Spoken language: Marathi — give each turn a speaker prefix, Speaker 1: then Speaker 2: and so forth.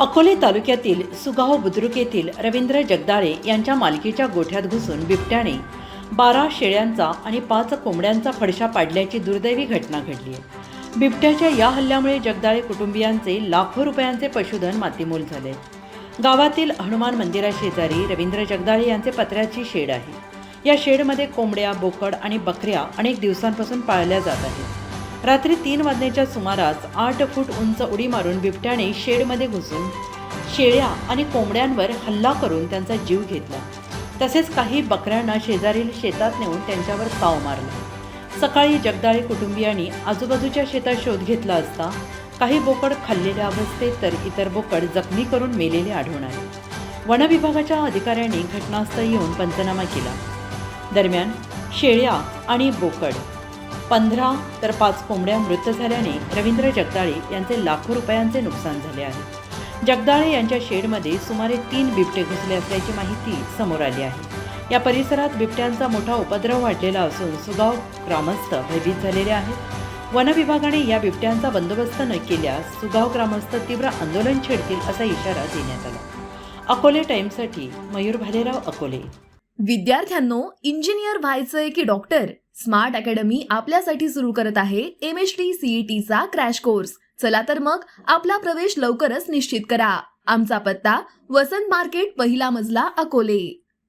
Speaker 1: अकोले तालुक्यातील सुगाव बुद्रुक येथील रवींद्र जगदाळे यांच्या मालकीच्या गोठ्यात घुसून बिबट्याने बारा शेळ्यांचा आणि पाच कोंबड्यांचा फडशा पाडल्याची दुर्दैवी घटना घडली आहे. बिबट्याच्या या हल्ल्यामुळे जगदाळे कुटुंबियांचे लाखो रुपयांचे पशुधन मातीमोल झाले. गावातील हनुमान मंदिराशेजारी रवींद्र जगदाळे यांचे पत्र्याची शेड आहे. या शेडमध्ये कोंबड्या बोकड आणि बकऱ्या अनेक दिवसांपासून पाळल्या जात आहेत. रात्री तीन वाजण्याच्या सुमारास आठ फूट उंच उडी मारून बिबट्याने शेडमध्ये घुसून शेळ्या आणि कोंबड्यांवर हल्ला करून त्यांचा जीव घेतला. तसेच काही बकऱ्यांना शेजारील शेतात नेऊन त्यांच्यावर ताव मारला. सकाळी जगदाळे कुटुंबियांनी आजूबाजूच्या शेतात शोध घेतला असता काही बोकड खाल्लेल्या अवस्थेत तर इतर बोकड जखमी करून मेलेले आढळून आले. वनविभागाच्या अधिकाऱ्यांनी घटनास्थळी येऊन पंचनामा केला. दरम्यान शेळ्या आणि बोकड पंधरा तर पाच कोंबड्या मृत झाल्याने रवींद्र जगदाळे यांचे लाखो रुपयांचे नुकसान झाले आहे. जगदाळे यांच्या शेडमध्ये सुमारे तीन बिबटे घुसले असल्याची माहिती समोर आली आहे. या परिसरात बिबट्यांचा मोठा उपद्रव वाढलेला असून सुगाव ग्रामस्थ भयभीत झालेले आहेत. वनविभागाने या बिबट्यांचा बंदोबस्त न केल्यास सुगाव ग्रामस्थ तीव्र आंदोलन छेडतील असा इशारा देण्यात आला. अकोले टाइमसाठी मयूर भालेराव अकोले.
Speaker 2: विद्यार्थ्यांनो इंजिनियर व्हायचंय की डॉक्टर? स्मार्ट अकॅडमी आपल्यासाठी सुरू करत आहे एम एच टी सीईटीचा क्रॅश कोर्स. चला तर मग आपला प्रवेश लवकरच निश्चित करा. आमचा पत्ता वसंत मार्केट पहिला मजला अकोले.